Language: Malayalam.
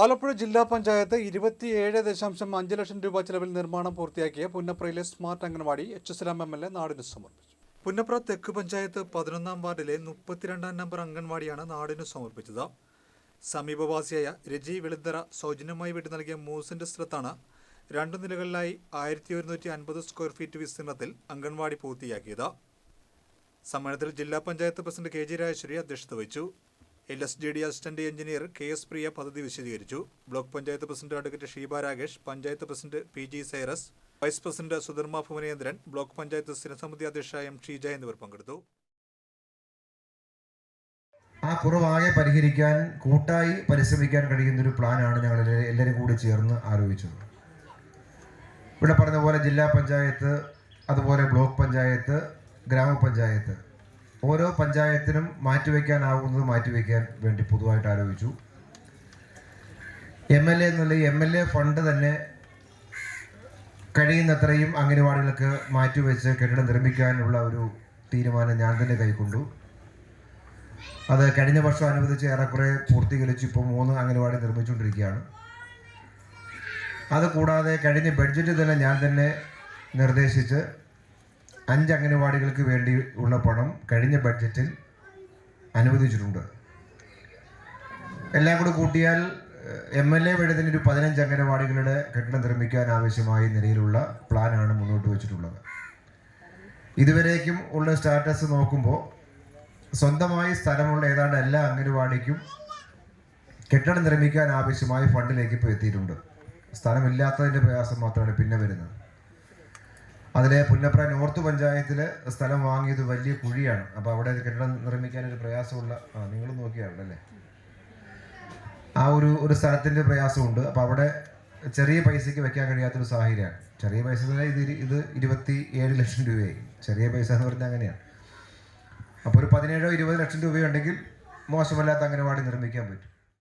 ആലപ്പുഴ ജില്ലാ പഞ്ചായത്ത് ഇരുപത്തിയേഴ് ദശാംശം അഞ്ച് ലക്ഷം രൂപ ചെലവിൽ നിർമ്മാണം പൂർത്തിയാക്കിയ പുന്നപ്രയിലെ smart anganwadi H S M L A നാടിന് സമർപ്പിച്ചു. പുന്നപ്ര തെക്ക് പഞ്ചായത്ത് പതിനൊന്നാം വാർഡിലെ മുപ്പത്തിരണ്ടാം നമ്പർ അംഗൻവാടിയാണ് നാടിന് സമർപ്പിച്ചത്. സമീപവാസിയായ രജി വെളിന്തറ സൗജന്യമായി വിട്ടു നൽകിയ മൂസിന്റെ സ്ഥലത്താണ് രണ്ടു നിലകളിലായി ആയിരത്തി ഒരുന്നൂറ്റി അൻപത് സ്ക്വയർ ഫീറ്റ് വിസ്തീർണത്തിൽ അംഗൻവാടി പൂർത്തിയാക്കിയത്. സമ്മേളനത്തിൽ ജില്ലാ panchayat president K G Rajeshwari അധ്യക്ഷത വഹിച്ചു. L S D D assistant engineer K S Priya പദ്ധതി വിശദീകരിച്ചു. Block panchayat president advocate Sheeba Rakesh panchayat president P G Cyrus vice president Sudharma Bhuvanendran block panchayat സ്ഥിരസമിതി അധ്യക്ഷ എം ഷീജ എന്നിവർ പങ്കെടുത്തു. ആ കുറവാകെ പരിഹരിക്കാൻ കൂട്ടായി പരിശ്രമിക്കാൻ കഴിയുന്ന ഒരു പ്ലാനാണ് ഞങ്ങൾ എല്ലാവരും കൂടി ചേർന്ന് ആലോചിച്ചത്. ഇവിടെ പറഞ്ഞ പോലെ ജില്ലാ പഞ്ചായത്ത് അതുപോലെ ബ്ലോക്ക് പഞ്ചായത്ത് ഗ്രാമപഞ്ചായത്ത് ഓരോ പഞ്ചായത്തിനും മാറ്റിവെക്കാനാവുന്നത് മാറ്റിവെക്കാൻ വേണ്ടി പൊതുവായിട്ട് ആലോചിച്ചു. എം എൽ എ എന്നുള്ള എം എൽ എ ഫണ്ട് തന്നെ കഴിയുന്നത്രയും അംഗനവാടികൾക്ക് മാറ്റിവെച്ച് കെട്ടിടം നിർമ്മിക്കാനുള്ള ഒരു തീരുമാനം ഞാൻ തന്നെ കൈക്കൊണ്ടു. അത് കഴിഞ്ഞ വർഷം അനുവദിച്ച് ഏറെക്കുറെ പൂർത്തീകരിച്ച് ഇപ്പോൾ മൂന്ന് അംഗനവാടി നിർമ്മിച്ചുകൊണ്ടിരിക്കുകയാണ്. അതുകൂടാതെ കഴിഞ്ഞ ബഡ്ജറ്റ് തന്നെ ഞാൻ തന്നെ നിർദ്ദേശിച്ച് അഞ്ച് അംഗനവാടികൾക്ക് വേണ്ടി ഉള്ള പണം കഴിഞ്ഞ ബഡ്ജറ്റിൽ അനുവദിച്ചിട്ടുണ്ട്. എല്ലാം കൂടെ കൂട്ടിയാൽ എം എൽ എ വഴി ഒരു പതിനഞ്ച് അംഗനവാടികളുടെ കെട്ടിടം നിർമ്മിക്കാൻ ആവശ്യമായ നിലയിലുള്ള പ്ലാനാണ് മുന്നോട്ട് വെച്ചിട്ടുള്ളത്. ഇതുവരേക്കും ഉള്ള സ്റ്റാറ്റസ് നോക്കുമ്പോൾ സ്വന്തമായി സ്ഥലമുള്ള ഏതാണ്ട് എല്ലാ അംഗനവാടിക്കും കെട്ടിടം നിർമ്മിക്കാൻ ആവശ്യമായ ഫണ്ടിലേക്ക് ഇപ്പോൾ എത്തിയിട്ടുണ്ട്. സ്ഥലമില്ലാത്തതിന്റെ പ്രയാസം മാത്രമാണ് പിന്നെ വരുന്നത്. അതിലെ പുന്നപ്ര നോർത്ത് പഞ്ചായത്തിൽ സ്ഥലം വാങ്ങിയത് വലിയ കുഴിയാണ്. അപ്പോൾ അവിടെ കെട്ടിടം നിർമ്മിക്കാൻ ഒരു പ്രയാസമുള്ള നിങ്ങൾ നോക്കിയാണ് അല്ലേ ആ ഒരു ഒരു സ്ഥലത്തിന്റെ പ്രയാസമുണ്ട്. അപ്പോൾ അവിടെ ചെറിയ പൈസയ്ക്ക് വെക്കാൻ കഴിയാത്തൊരു സാഹചര്യമാണ്. ചെറിയ പൈസ ഇത് ഇത് ഇരുപത്തി ഏഴ് ലക്ഷം രൂപയായി. ചെറിയ പൈസ എന്ന് പറഞ്ഞാൽ അങ്ങനെയാണ്. അപ്പോൾ ഒരു പതിനേഴോ ഇരുപത് ലക്ഷം രൂപയുണ്ടെങ്കിൽ മോശമല്ലാത്ത അംഗനവാടി നിർമ്മിക്കാൻ പറ്റും.